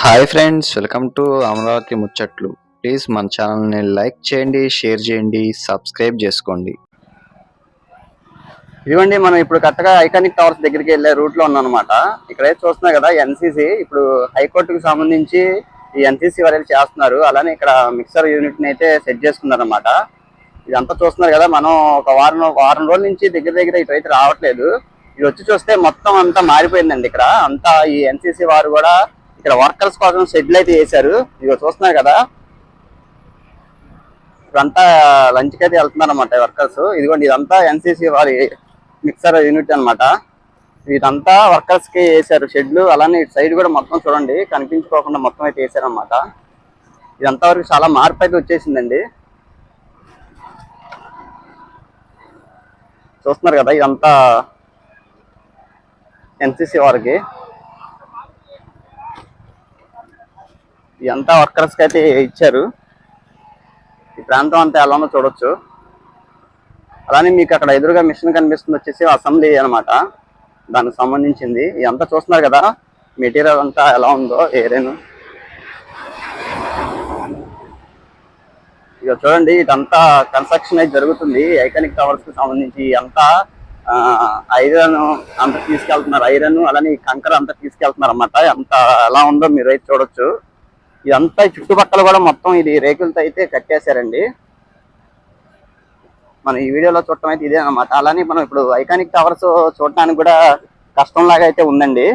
Hi friends welcome to Amaravati ముచ్చట్లు. Please మన ఛానల్ని లైక్ చేయండి షేర్ చేయండి సబ్స్క్రైబ్ చేసుకోండి. ఇదిగోండి మనం ఇప్పుడు కరెక్ట్గా ఐకానిక్ టవర్స్ దగ్గరికి వెళ్ళే రూట్లో ఉన్నాం ఇక్కడ చూస్తున్నా కదా ఎన్సీసీ ఇప్పుడు హైకోర్టుకు సంబంధించి ఈ ఎన్సీసీ వాళ్ళు చేస్తున్నారు. అలానే ఇక్కడ మిక్సర్ యూనిట్ని అయితే సెట్ చేసుకున్నారనమాట ఇదంతా చూస్తున్నారు కదా మనం ఒక వారం వారం రోజుల నుంచి దగ్గర దగ్గర ఇటువైతే రావట్లేదు. ఇది వచ్చి చూస్తే మొత్తం అంతా మారిపోయిందండి ఇక్కడ. అంతా ఈ ఎన్సీసీ వారు కూడా ఇక్కడ వర్కర్స్ కోసం షెడ్లు అయితే వేశారు. ఇదిగో చూస్తున్నారు కదా. ఇప్పుడంతా లంచ్కి అయితే వెళ్తున్నారు అనమాట వర్కర్స్ ఇదిగోండి ఇదంతా ఎన్సీసీ వారి మిక్సర్ యూనిట్ అన్నమాట. వీటంతా వర్కర్స్కి వేసారు షెడ్లు అలానే ఇటు సైడ్ కూడా మొత్తం చూడండి కనిపించుకోకుండా మొత్తం అయితే వేసారనమాట ఇదంతా వరకు చాలా మార్పు అయితే వచ్చేసిందండి. చూస్తున్నారు కదా ఇదంతా ఎన్సీసీ వారికి. ఇదంతా వర్కర్స్కి అయితే ఇచ్చారు. ఈ ప్రాంతం అంతా ఎలా ఉందో చూడొచ్చు. అలానే మీకు అక్కడ ఎదురుగా మిషన్ కనిపిస్తుంది వచ్చేసి అసెంబ్లీ అన్నమాట. దానికి సంబంధించింది. ఇదంతా చూస్తున్నారు కదా మెటీరియల్ అంతా ఎలా ఉందో ఏరేను ఇక చూడండి ఇదంతా కన్స్ట్రక్షన్ అయితే జరుగుతుంది. ఐకానిక్ టవర్స్కి సంబంధించి అంతా ఐరన్ అంతా తీసుకెళ్తున్నారు. ఐరన్ అలానే కంకర అంతా తీసుకెళ్తున్నారు అన్నమాట. అంత ఎలా ఉందో మీరు అయితే చూడొచ్చు. ఇదంతా చుట్టుపక్కల కూడా మొత్తం ఇది రేకులతో అయితే కట్టేశారండి. మనం ఈ వీడియోలో చూడటం అయితే ఇదే అనమాట అలానే మనం ఇప్పుడు ఐకానిక్ టవర్స్ చూడటానికి కూడా కష్టం లాగా అయితే ఉందండి.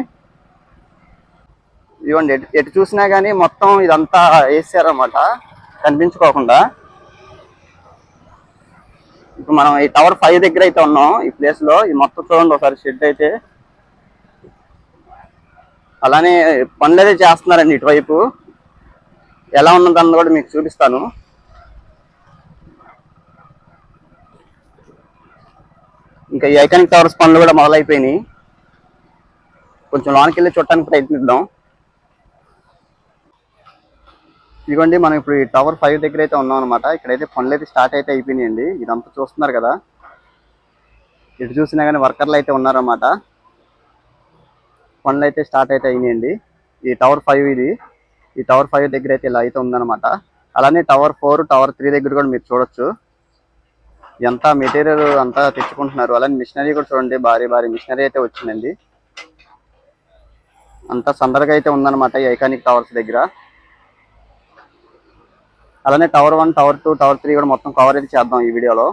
ఇవ్వండి ఎటు ఎటు చూసినా కానీ మొత్తం ఇదంతా వేసారనమాట కనిపించుకోకుండా. ఇప్పుడు మనం ఈ టవర్ ఫైవ్ దగ్గర అయితే ఉన్నాం ఈ ప్లేస్లో ఈ మొత్తం చూడండి ఒకసారి షెడ్ అయితే. అలానే పనులు అయితే చేస్తున్నారండి ఇటువైపు. ఎలా ఉన్నదన్నది కూడా మీకు చూపిస్తాను. ఇంకా ఈ ఐకానిక్ టవర్స్ పనులు కూడా మొదలైపోయినాయి. కొంచెం లోనికి వెళ్ళి చూడటానికి ప్రయత్నిద్దాం. ఇదిగోండి మనం ఇప్పుడు ఈ టవర్ ఫైవ్ దగ్గర అయితే ఉన్నాం అనమాట ఇక్కడైతే పనులు అయితే స్టార్ట్ అయితే అయిపోయినాయండి. ఇదంతా చూస్తున్నారు కదా. ఇటు చూసినా కానీ వర్కర్లు అయితే ఉన్నారన్నమాట. పనులు అయితే స్టార్ట్ అయితే అయినాయండి. ఈ టవర్ ఫైవ్ ఇది. ఈ టవర్ ఫైవ్ దగ్గర అయితే ఇలా అయితే ఉందన్నమాట. అలానే టవర్ ఫోర్ టవర్ త్రీ దగ్గర కూడా మీరు చూడొచ్చు. ఎంత మెటీరియల్ అంతా తెచ్చుకుంటున్నారు. అలానే మిషనరీ కూడా చూడండి భారీ భారీ మిషనరీ అయితే వచ్చిందండి. అంత సందడిగా అయితే ఉందన్నమాట ఈ ఐకానిక్ టవర్స్ దగ్గర. అలానే tower one tower two tower three కూడా మొత్తం కవర్ అయితే చేద్దాం ఈ వీడియోలో.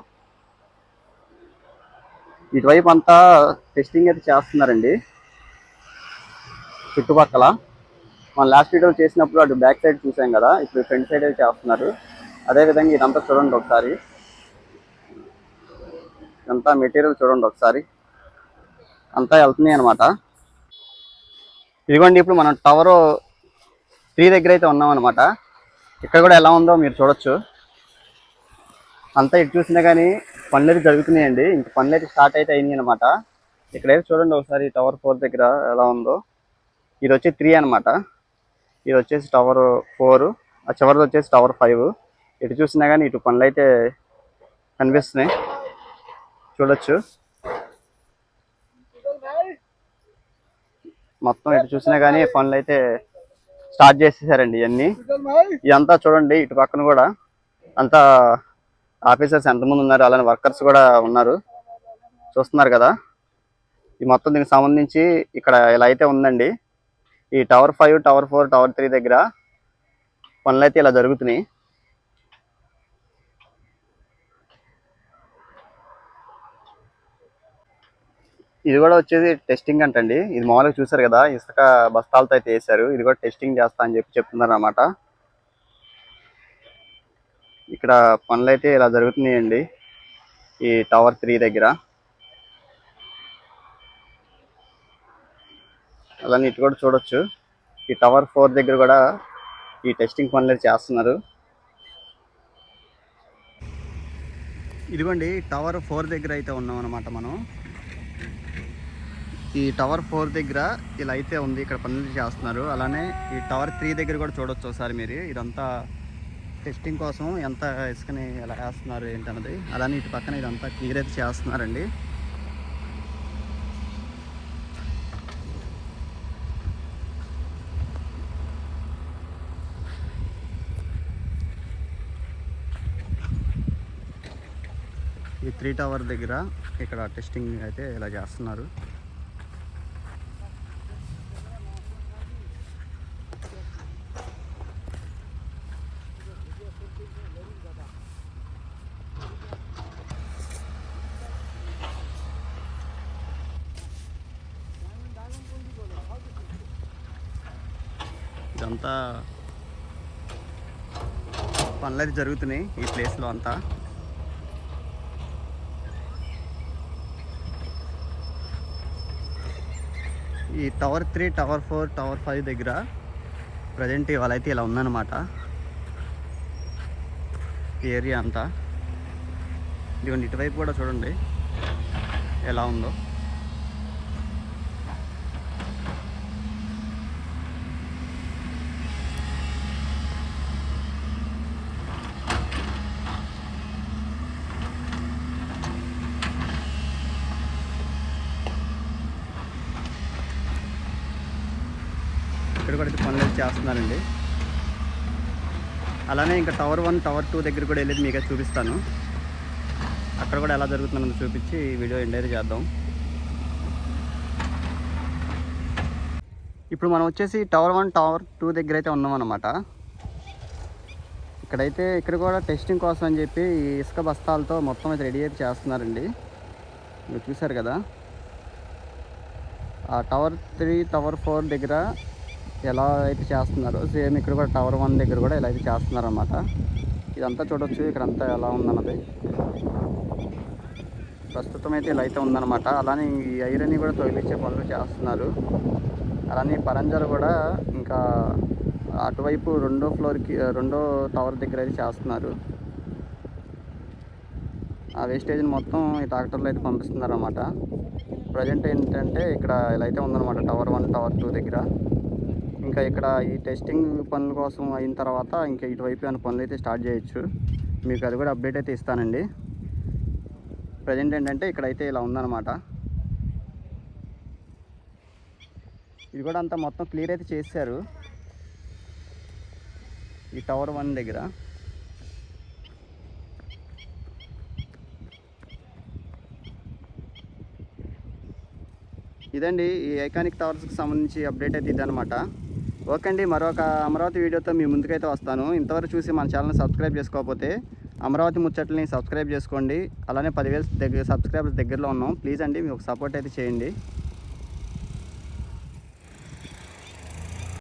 ఇటువైపు అంతా టెస్టింగ్ అయితే చేస్తున్నారండి. చుట్టుపక్కల. మనం లాస్ట్ వీడియో చేసినప్పుడు అటు బ్యాక్ సైడ్ చూసాం కదా ఇప్పుడు ఫ్రంట్ సైడ్ అయితే చేస్తున్నారు. అదేవిధంగా ఇదంతా చూడండి ఒకసారి. ఇదంతా మెటీరియల్ చూడండి ఒకసారి. అంతా వెళ్తున్నాయి అనమాట ఇదిగోండి ఇప్పుడు మనం టవర్ త్రీ దగ్గర అయితే ఉన్నాం అనమాట ఇక్కడ కూడా ఎలా ఉందో మీరు చూడొచ్చు. అంతా ఇటు చూసినా కానీ పనులు అయితే జరుగుతున్నాయండి. ఇంక పనులు అయితే స్టార్ట్ అయితే అయింది అనమాట ఇక్కడైతే చూడండి ఒకసారి టవర్ ఫోర్ దగ్గర ఎలా ఉందో. ఇది వచ్చి త్రీ అనమాట ఇది వచ్చేసి టవర్ ఫోర్ ఆ చివరిది వచ్చేసి టవర్ ఫైవ్ ఇటు చూసినా కానీ ఇటు పనులు అయితే కనిపిస్తున్నాయి. చూడొచ్చు. మొత్తం ఇటు చూసినా కానీ పనులు అయితే స్టార్ట్ చేసేసారండి ఇవన్నీ ఇదంతా చూడండి ఇటు పక్కన కూడా అంతా ఆఫీసర్స్ ఎంతమంది ఉన్నారు అలానే వర్కర్స్ కూడా ఉన్నారు. చూస్తున్నారు కదా. ఈ మొత్తం దీనికి సంబంధించి ఇక్కడ ఇలా అయితే ఉందండి. ఈ tower five tower four tower three దగ్గర పనులు అయితే ఇలా జరుగుతున్నాయి. ఇది కూడా వచ్చేసి టెస్టింగ్ అంటండి. ఇది మామూలుగా చూసారు కదా ఇసుక బస్తాలతో అయితే వేసారు ఇది కూడా టెస్టింగ్ చేస్తా అని చెప్పి చెప్తున్నారు అన్నమాట ఇక్కడ పనులు అయితే ఇలా జరుగుతున్నాయండి. ఈ టవర్ త్రీ దగ్గర. అలానే ఇటు కూడా చూడొచ్చు. ఈ టవర్ ఫోర్ దగ్గర కూడా ఈ టెస్టింగ్ పనులు చేస్తున్నారు. ఇదిగోండి టవర్ ఫోర్ దగ్గర అయితే ఉన్నాం అనమాట మనం. ఈ టవర్ ఫోర్ దగ్గర ఇలా అయితే ఉంది ఇక్కడ పనులు చేస్తున్నారు. అలానే ఈ టవర్ త్రీ దగ్గర కూడా చూడొచ్చు ఒకసారి మీరు. ఇదంతా టెస్టింగ్ కోసం ఎంత ఇసుకని ఎలా వేస్తున్నారు ఏంటన్నది. అలానే ఇటు పక్కన ఇదంతా క్లియర్ అయితే చేస్తున్నారండి. ఈ త్రీ టవర్ దగ్గర ఇక్కడ టెస్టింగ్ అయితే ఇలా చేస్తున్నారు. ఇదంతా పనులు అయితే జరుగుతున్నాయి ఈ ప్లేస్లో అంతా. ఈ tower three tower four tower five దగ్గర ప్రజెంట్ ఇవాళ అయితే ఇలా ఉందన్నమాట. ఈ ఏరియా అంతా. ఇదిగోండి ఇటువైపు కూడా చూడండి ఎలా ఉందో. అయితే పనులు చేస్తున్నారండి. అలానే ఇంకా టవర్ వన్ టవర్ టూ దగ్గర కూడా వెళ్ళేది మీకు చూపిస్తాను. అక్కడ కూడా ఎలా జరుగుతుందో చూపించి వీడియో ఎండ్ చేద్దాం. ఇప్పుడు మనం వచ్చేసి టవర్ వన్ టవర్ టూ దగ్గర అయితే ఉన్నాం అన్నమాట. ఇక్కడైతే ఇక్కడ కూడా టెస్టింగ్ కోసం అని చెప్పి ఈ ఇసుక బస్తాలతో మొత్తం అయితే రెడీ అయితే చేస్తున్నారండి. మీరు చూసారు కదా. ఆ టవర్ త్రీ టవర్ ఫోర్ దగ్గర ఎలా అయితే చేస్తున్నారో సేమ్ ఇక్కడ కూడా టవర్ వన్ దగ్గర కూడా ఇలా అయితే చేస్తున్నారు ఇదంతా చూడొచ్చు ఇక్కడ అంతా ఎలా ఉందన్నది. ప్రస్తుతం అయితే ఇలా అయితే ఉందన్నమాట. అలానే ఈ ఐరన్ కూడా తొలగించే పనులు చేస్తున్నారు. అలానే పరంజాలు కూడా ఇంకా అటువైపు రెండో ఫ్లోర్కి రెండో టవర్ దగ్గర అయితే చేస్తున్నారు. ఆ వేస్టేజ్ని మొత్తం ఈ ట్రాక్టర్లో అయితే పంపిస్తున్నారు అన్నమాట ప్రజెంట్ ఏంటంటే ఇక్కడ ఇలా అయితే ఉందన్నమాట టవర్ వన్ టవర్ టూ దగ్గర. ఇంకా ఇక్కడ ఈ టెస్టింగ్ పనుల కోసం అయిన తర్వాత ఇంకా ఇటువైపు ఏమైనా పనులు అయితే స్టార్ట్ చేయొచ్చు. మీకు అది కూడా అప్డేట్ అయితే ఇస్తానండి. ప్రజెంట్ ఏంటంటే ఇక్కడైతే ఇలా ఉందన్నమాట. ఇది కూడా అంతా మొత్తం క్లియర్ అయితే చేశారు. ఈ టవర్ వన్ దగ్గర. ఇదండి ఈ ఐకానిక్ టవర్స్కి సంబంధించి అప్డేట్ అయితే ఇదనమాట ఓకే అండి మరొక అమరావతి వీడియోతో మీ ముందుకైతే వస్తాను. ఇంతవరకు చూసి మన ఛానల్ని సబ్స్క్రైబ్ చేసుకోకపోతే అమరావతి ముచ్చట్లని సబ్స్క్రైబ్ చేసుకోండి. అలానే పదివేలు దగ్గర సబ్స్క్రైబర్స్ దగ్గరలో ఉన్నాం. ప్లీజ్ అండి మీకు సపోర్ట్ అయితే చేయండి.